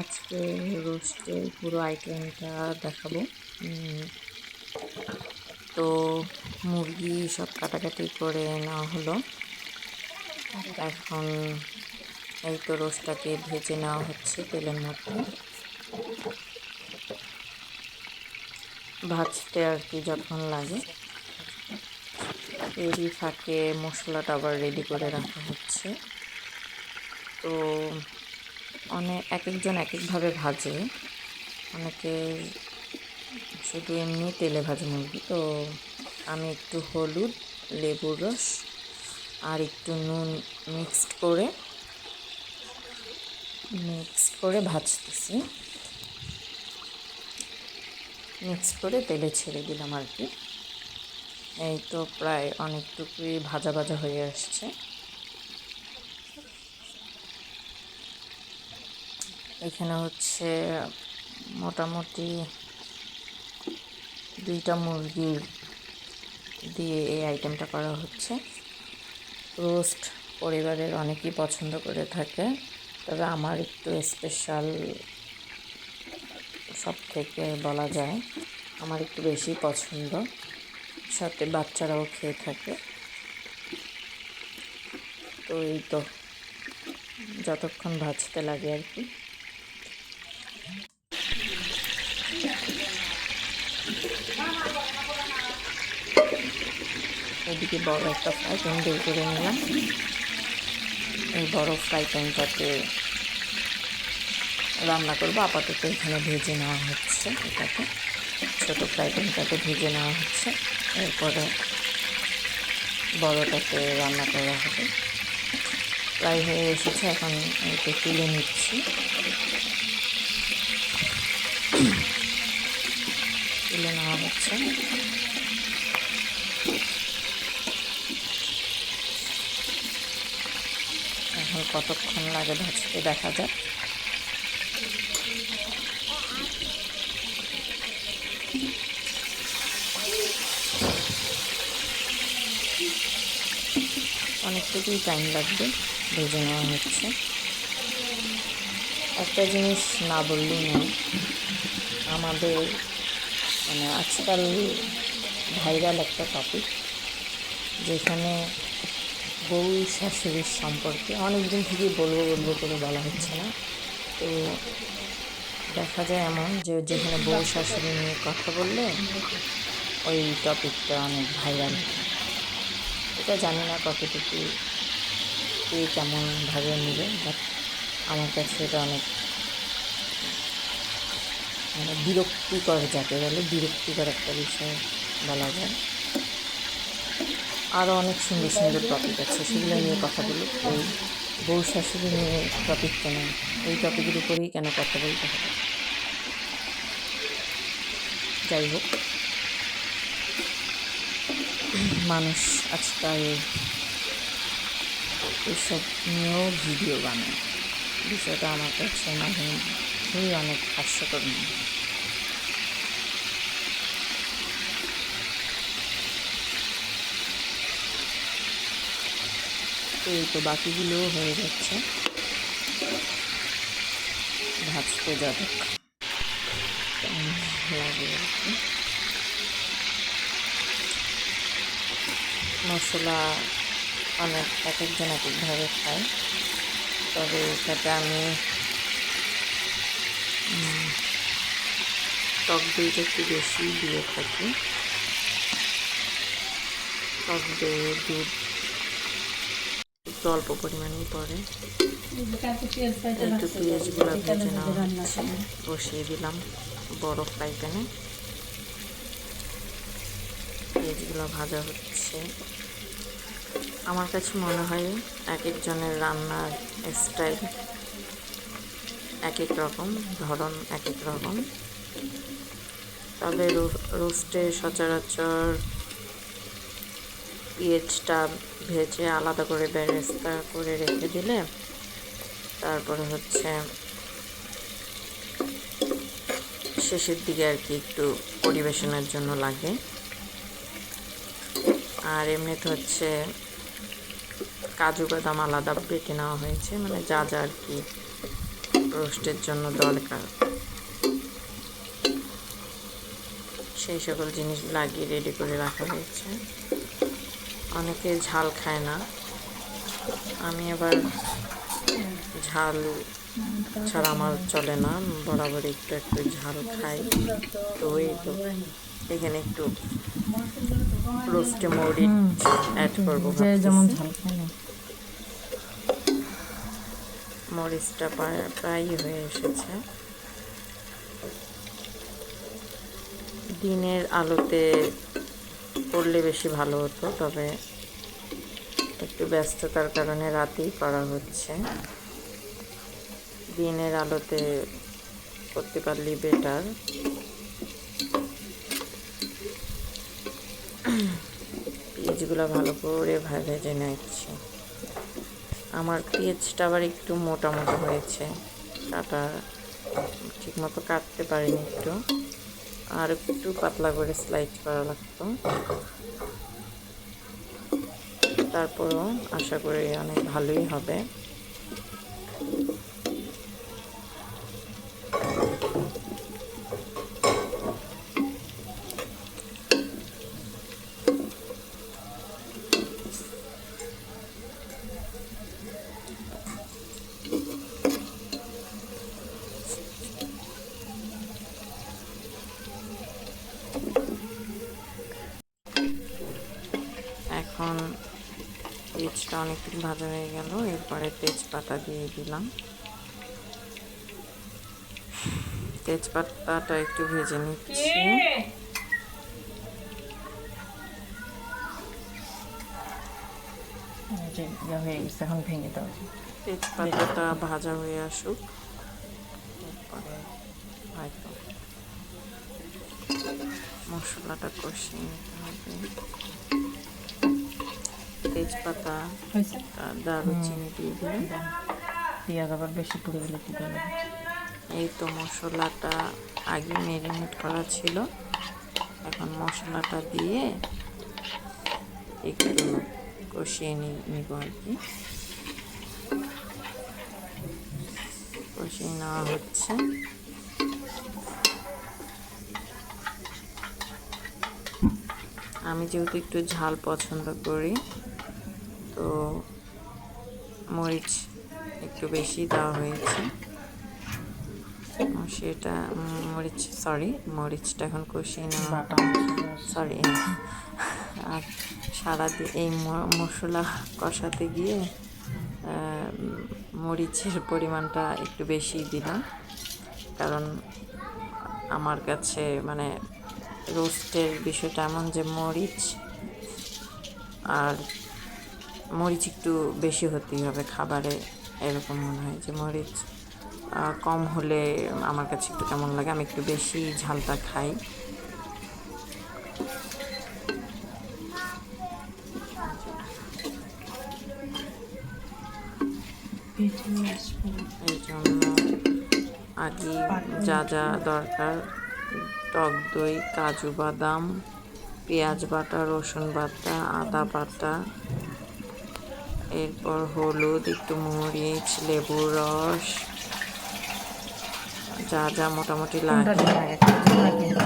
আজকে রোস্টের পুরো আইটেমটা দেখাবো। তো মুরগি সব কাটাকাটি করে নেওয়া হলো। এখন এই তো রোস্টটাকে ভেজে নেওয়া হচ্ছে তেলের মধ্যে। ভাজতে আর কি যখন লাগে। এরই ফাঁকে মশলাটা আবার রেডি করে রাখা হচ্ছে। তো অনেক এক একজন এক একভাবে ভাজে। অনেকে শুধু এমনি তেলে ভাজে মুরগি। তো আমি একটু হলুদ, লেবুর রস আর একটু নুন মিক্সড করে মিক্সড করে ভাজতেছি। মিক্সড করে তেলে ছেড়ে দিলাম আর কি। এই তো প্রায় অনেকটুকুই ভাজা ভাজা হয়ে আসছে। এখানে হচ্ছে মোটামুটি দুইটা মুরগির দিয়ে এই আইটেমটা করা হচ্ছে। রোস্ট পরিবারের অনেকেই পছন্দ করে থাকে, তবে আমার একটু স্পেশাল সব থেকে বলা যায়, আমার একটু বেশি পছন্দ। সাথে বাচ্চারাও খেয়ে থাকে। তো এই তো, যতক্ষণ ভাজতে লাগে আর কি। এদিকে বড় একটা ফ্রাই প্যান বের করে নিলাম। এই বড় ফ্রাই প্যানটাতে রান্না করব। আপাতত এখানে ভেজে নেওয়া হচ্ছে এটাকে। ছোটো ফ্রাই প্যানটাতে ভেজে নেওয়া হচ্ছে। এরপরে বড়টাতে রান্না করা হবে। প্রায় হয়ে এসেছে, এখন একটু তুলে নিচ্ছি। তুলে নেওয়া হচ্ছে এখন কতক্ষণ লাগে ভাজতে দেখা যাক। অনেকটুকুই টাইম লাগবে ভেজে নেওয়া হচ্ছে। একটা জিনিস না বললেই নয়, আমাদের মানে আজকাল ভাইরাল একটা টপিক যেখানে বউ শাশুড়ির সম্পর্কে। অনেক দিন থেকেই বলব বলব করে বলা হচ্ছে না। তো দেখা যায় এমন যে, যেখানে বউ শাশুড়ি নিয়ে কথা বললে ওই টপিকটা অনেক ভাইরাল। এটা জানি না কতটুকু কে কেমনভাবে নেবে বাট আমার কাছে এটা অনেক মানে বিরক্তিকর যাকে বলে বিরক্তিকর একটা বিষয় বলা যায়। আরও অনেক সুন্দর সুন্দর টপিক আছে, সেগুলো নিয়ে কথা বলি। ওই বউ শাশুড়ি নিয়ে টপিক কেন ওই টপিকের উপরেই কেন কথা বলতে হবে? যাই হোক। মানুষ আজকাল এসব নিয়েও ভিডিও বানায়। বিষয়টা আমার কাছে মাঝে অনেক হাস্যকর মনে হয়। তো এই তো বাকিগুলোও হয়ে যাচ্ছে। ভাজতে time লাগে মশলা অনেক এক একজন এক একভাবে খায় তবে এটাতে আমি টক দইটা একটু বেশি দিয়ে থাকি। টক দই, দুধ একটু অল্প পরিমাণেই পড়ে একটু পেঁয়াজগুলো ভেজে নেওয়া হচ্ছে বসিয়ে দিলাম বড় ফ্রাই প্যানে পেঁয়াজগুলো ভাজা হচ্ছে। আমার কাছে মনে হয় এক একজনের রান্নার স্টাইল এক এক রকম ধরন এক এক রকম। তবে রোস্টে সচরাচর পেঁয়াজটা ভেজে আলাদা করে বেরেস্তা করে রেখে দিলে তারপরে হচ্ছে শেষের দিকে আর কি একটু পরিবেশনের জন্য লাগে। আর এমনিতে হচ্ছে কাজু বাদাম আলাদা বেটে নেওয়া হয়েছে মানে যা যা আর কি রোস্টের জন্য দরকার। সেই সকল জিনিস লাগিয়ে রেডি করে রাখা হয়েছে। অনেকে ঝাল খায় না। আমি আবার ঝাল ছাড়া আমার চলে না। বরাবর একটু একটু ঝাল খাই। তো এই তো। এখানে একটু রোস্টে মরিচ অ্যাড করব যেমন ঝাল না। মরিচটা প্রায় প্রায়ই হয়ে এসেছে। দিনের আলোতে করলে বেশি ভালো হতো, তবে একটু ব্যস্ততার কারণে রাতেই করা হচ্ছে। দিনের আলোতে করতে পারলেই বেটার পেঁয়াজগুলো ভালো করে ভেজে নিচ্ছি। আমার পেঁয়াজটা আবার একটু মোটা মোটা হয়েছে। কাটা ঠিক মতো কাটতে পারিনি একটু। আর একটু পাতলা করে স্লাইড করা লাগতো। তারপরও আশা করি অনেক ভালোই হবে এখন পেঁয়াজটা অনেকটু ভাজা হয়ে গেল এরপরে তেজপাতা দিয়ে দিলাম। তেজপাতাটা একটু ভেজে নিচ্ছি। হয়ে গেছে এখন ভেঙে দাও। তেজপাতাটা ভাজা হয়ে আসুক। এরপরে হয়তো মশলাটা কষিয়ে নিতে হবে। তেজপাতা দারুচিনি দিয়ে দিলাম পেঁয়াজ আবার বেশি পুড়ে গেলে কি দেবে এই তো মশলাটা আগে ম্যারিনেট করা ছিল। এখন মশলাটা দিয়ে একটু কষিয়ে নিব আর কি। কষিয়ে নেওয়া হচ্ছে। আমি যেহেতু একটু ঝাল পছন্দ করি তো মরিচ একটু বেশি দেওয়া হয়েছে। সেটা মরিচ সরি মরিচটা এখন কষিয়ে নেওয়া সরি আর সারাদিন এই মশলা কষাতে গিয়ে মরিচের পরিমাণটা একটু বেশি দিলাম। কারণ আমার কাছে মানে রোস্টের বিষয়টা এমন যে মরিচ আর মরিচ একটু বেশি হতেই হবে খাবারে এরকম মনে হয় যে মরিচ কম হলে আমার কাছে একটু কেমন লাগে আমি একটু বেশি ঝালটা খাই। এই জন্য আগে যা যা দরকার টক দই কাজু বাদাম পেঁয়াজ বাটা রসুন বাটা আদা বাটা এরপর হলুদ একটু মরিচ লেবুর রস যা যা মোটামুটি লাগে।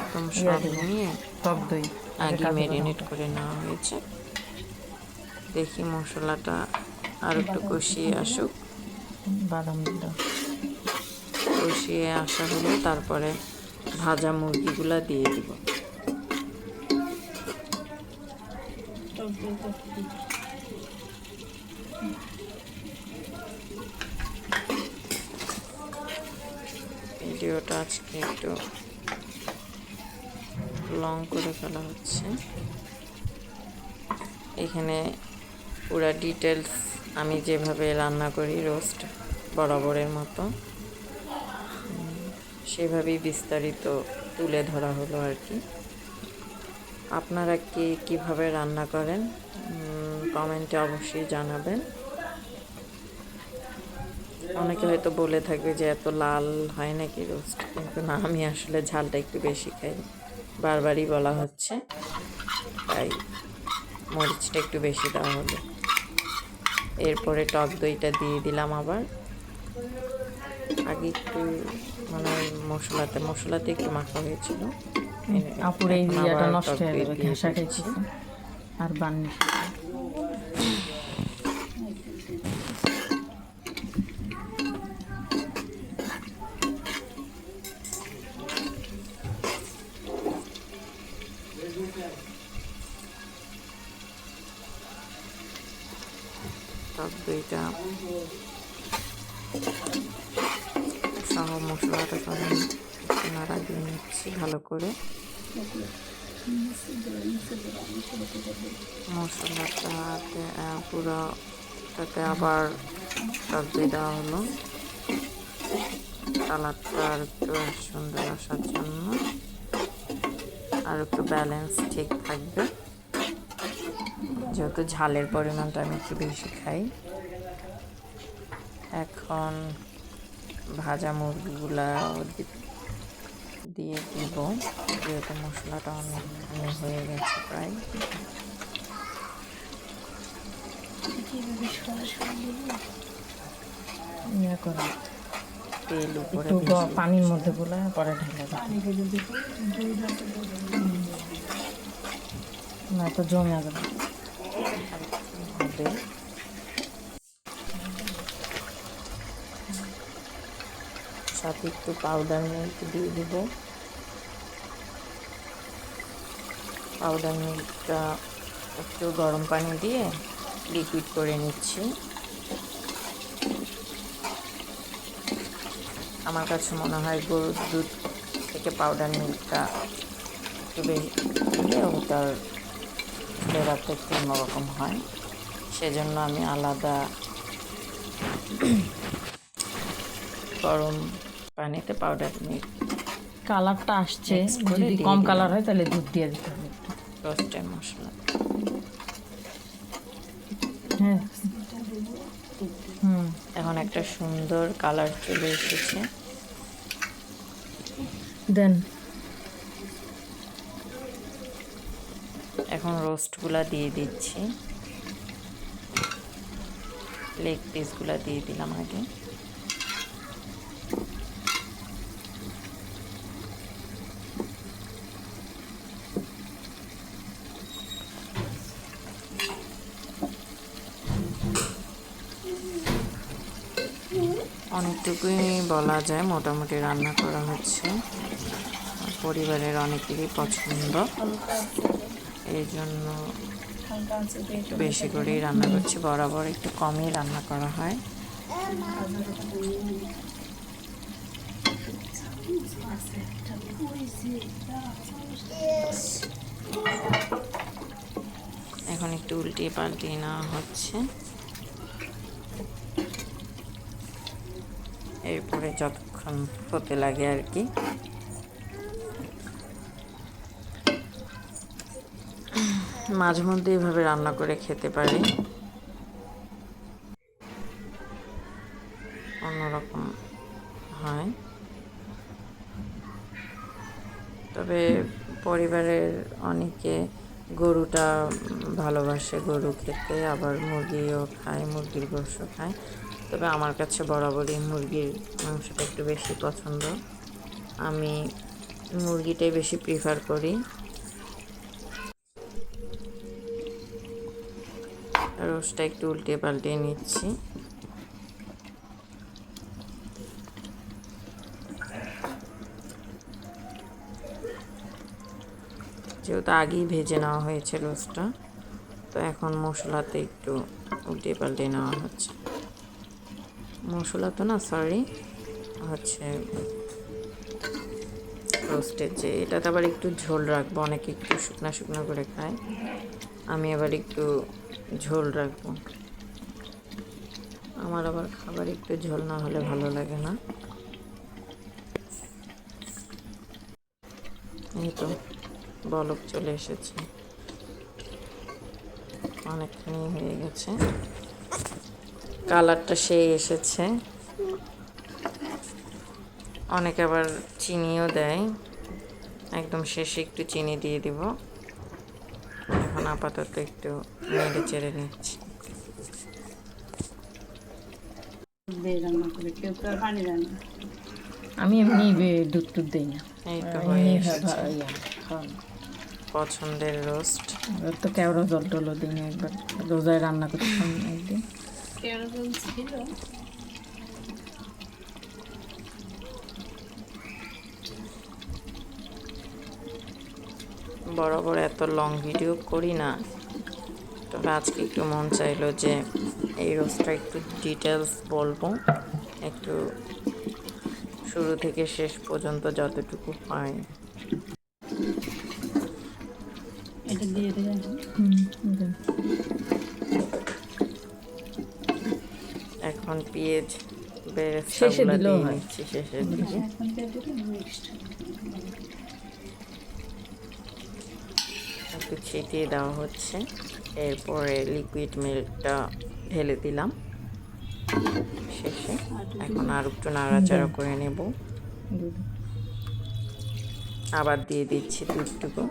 একদম সব নিয়ে টক দই আগে ম্যারিনেট করে নেওয়া হয়েছে। দেখি মশলাটা আর একটু কষিয়ে আসুক। বাদাম কষিয়ে আসা হলে তারপরে ভাজা মুরগিগুলো দিয়ে দিব। ভিডিওটা আজকে একটু লং করে ফেলা হচ্ছে। এখানে পুরা ডিটেলস আমি যেভাবে রান্না করি রোস্ট বরাবরের মতো, সেভাবেই বিস্তারিত তুলে ধরা হলো আর কি। আপনারা কি কীভাবে রান্না করেন কমেন্টে অবশ্যই জানাবেন। অনেকে হয়তো বলে থাকবে যে এত লাল হয় নাকি রোস্ট কিন্তু না আমি আসলে ঝালটা একটু বেশি খাই। বারবারই বলা হচ্ছে তাই মরিচটা একটু বেশি দেওয়া হলো। এরপরে টক দইটা দিয়ে দিলাম আবার। আগে একটু মানে মশলাতে মশলাতে একটু মাখা হয়েছিল। আপুর এই নষ্ট হয়ে ঘেঁষা। আর বান্নি টক দইটা সহ মশলাটা সব নাড়া দিয়ে নিচ্ছি ভালো করে। মশলাটাতে পুরো তাতে আবার দই দেওয়া হলো, কালারটা আর একটু সুন্দর আসার জন্য। আর একটু ব্যালেন্স ঠিক থাকবে। যেহেতু ঝালের পরিমাণটা আমি একটু বেশি খাই। এখন ভাজা মুরগিগুলা দিয়ে দিব। যেহেতু মশলাটা অনেকখানি হয়ে গেছে প্রায়। ইয়ে করে। তেল উপরে পানির মধ্যে গুলা পরে ঢেলে না তো জমে যাবে। সাথে একটু পাউডার মিল্ক দিয়ে দিব। পাউডার মিল্কটা একটু গরম পানি দিয়ে লিকুইড করে নিচ্ছি। আমার কাছে মনে হয় গরুর দুধ থেকে পাউডার মিল্কটা একটু বেশি দিলে ওটার ফ্লেভারটা একটু অন্যরকম হয়। সেজন্য আমি আলাদা গরম পানিতে পাউডার মিল্ক কালারটা আসছে যদি কম কালার হয় তাহলে দুধ দিয়ে দিতে হবে। রোস্টের মশলা। হ্যাঁ। হুম। এখন একটা সুন্দর কালার চলে এসেছে। দেন। এখন রোস্টগুলা দিয়ে দিচ্ছি। লেগ পিসগুলা দিয়ে দিলাম আগে। অনেকটুকুই বলা যায়। মোটামুটি রান্না করা হচ্ছে। পরিবারের অনেকেরই পছন্দ। এই জন্য বেশি করেই রান্না করছি। বরাবর একটু কমই রান্না করা হয়। এখন একটু উল্টিয়ে পাল্টিয়ে নেওয়া হচ্ছে। এরপরে যতক্ষণ হতে লাগে আর কি। মাঝে মধ্যে এভাবে রান্না করে খেতে পারি। অন্যরকম হয়। তবে পরিবারের অনেকে গরুটা ভালোবাসে, গরু খেতে। আবার মুরগিও খায়, মুরগির গোস্ত খায়। তবে আমার কাছে বরাবরই মুরগির মাংসটা একটু বেশি পছন্দ। আমি মুরগিটাই বেশি প্রিফার করি। রোস্টটা একটু উল্টে পাল্টে নিচ্ছি। যেহেতু আগেই ভেজে নেওয়া হয়েছে রোস্টটা, তো এখন মশলাতে একটু উল্টে পাল্টে নেওয়া হচ্ছে। মশলা তো না সরি হচ্ছে রোস্টের যে, এটাতে আবার একটু ঝোল রাখব, অনেকে একটু শুকনা শুকনো করে খায়। আমি আবার একটু ঝোল রাখব। আমার আবার খাবার একটু ঝোল না হলে ভালো লাগে না। এই তো, বলক চলে এসেছে। অনেকখানি হয়ে গেছে। কালারটা সেই এসেছে। অনেকে আবার চিনিও দেয়। একদম শেষে একটু চিনি দিয়ে দিব। এখন আপাতত একটু নেড়ে চেড়ে নিচ্ছি। কেউ আমি এমনি দুধ টুধ দিই না। এই তো। পছন্দের রোস্ট তো কেওড়া জল টলও দিই না একবার রোজায় রান্না করতাম একদিন। কেরকম ছিল বরাবর এত লং ভিডিও করি না। তবে আজকে একটু মন চাইলো যে এই রোস্টটা একটু ডিটেলস বলব। একটু শুরু থেকে শেষ পর্যন্ত যতটুকু হয়। এটা দিয়ে দেবে হুম, পেঁয়াজ শেষে দিলেও হয়। দেবে মিক্সড একটু ছিটিয়ে দেওয়া হচ্ছে। এরপরে লিকুইড মিল্কটা ঢেলে দিলাম। শেষে। এখন আর একটু নাড়াচাড়া করে নেব। আবার দিয়ে দিচ্ছি দুধটুকু।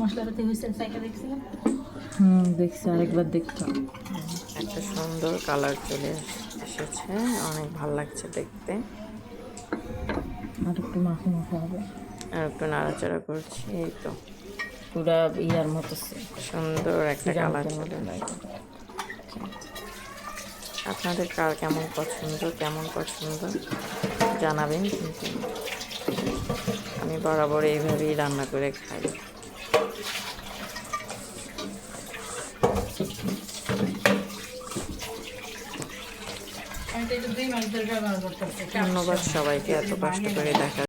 মশলাপাতি হয়েছে দেখছিলাম। হুম দেখছি আরেকবার দেখতাম একটা সুন্দর কালার চলে এসেছে অনেক ভালো লাগছে দেখতে। আর একটু মাখো মাখো হবে। আর একটু নাড়াচাড়া করছি এই তো। পুরা ইয়ার মতো সুন্দর একটা কালার চলে আপনাদের কার কেমন পছন্দ কেমন পছন্দ জানাবেন কিন্তু আমি বরাবর এইভাবেই রান্না করে খাই আমি তো এটা দুই মাস ধরে ব্যবহার করতেছি ধন্যবাদ সবাইকে এত কষ্ট করে দেখা